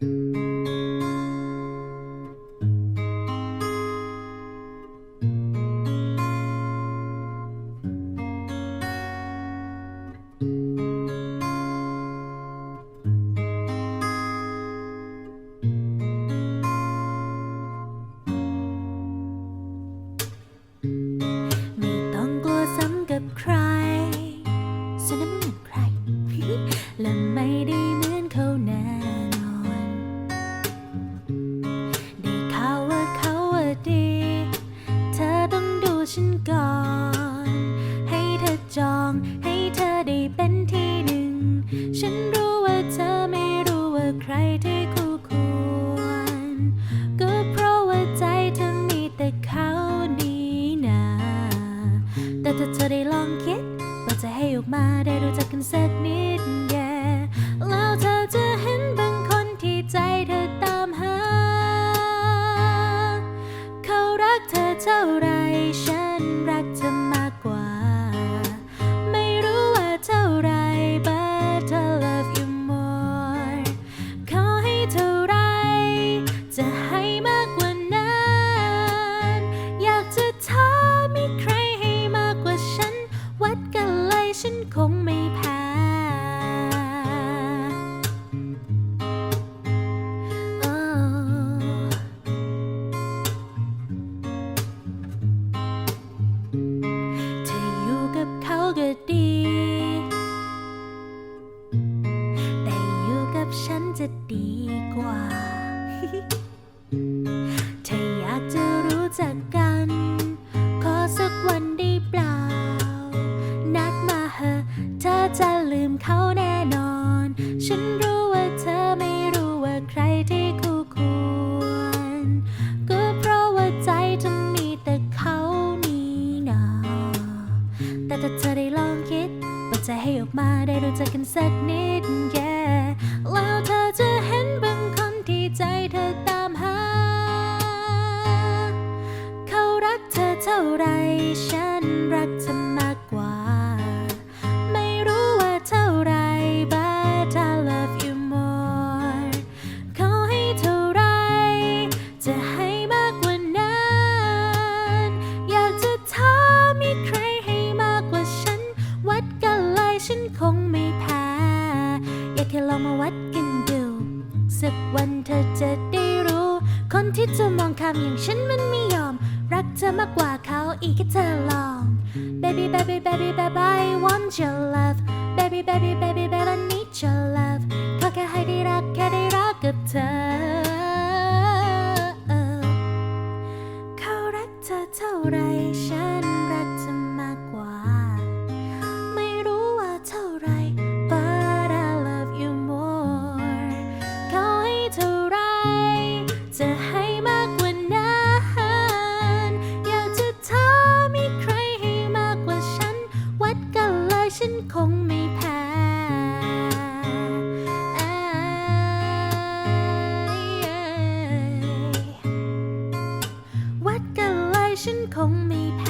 ไม่ ฉันก่อน ให้เธอจอง ให้เธอได้เป็นที่หนึ่ง ฉันรู้ว่าเธอไม่รู้ว่าใครที่คู่ควร ก็เพราะว่าใจเธอมีแต่เขานี่นาแต่ถ้าเธอได้ลองคิดว่าจะให้ออกมาได้รู้จักกันสักนิด yeah แล้วเธอจะเห็นบางคนที่ใจเธอตามหา เขารักเธอเท่าไรฉัน รัก จะดีกว่าเธออยากจะรู้จักกัน ขอสักวันได้เปล่า นัดมาเหอะเธอจะลืมเขาแน่นอน ฉันรู้ว่าเธอไม่รู้ว่าใครที่คู่ควร ก็เพราะว่าใจเธอมีแต่เขานี่นาแต่ถ้าเธอได้ลองคิดว่าจะให้ออกมาได้รู้จักกันสักนิด รักเธอมากกว่า ไม่รู้ว่าเท่าไร but I love you more ขอให้เท่าไร จะให้มากกว่านั้น อยากจะถามมีใครให้มากกว่าฉัน วัดกันเลยฉันคงไม่แพ้ อยากแค่ลองมาวัดกันดู สักวันเธอจะได้รู้ คนที่จะมองข้ามอย่างฉันมันม่ยอม รักเธอมากกว่าเขาอีกแค่เธอลอง baby baby baby baby I want your love baby baby baby baby I need your love ขอแค่ให้ได้รักแค่ได้รักกับเธอ เขารักเธอเท่าไรฉัน ฉันคงไม่แพ้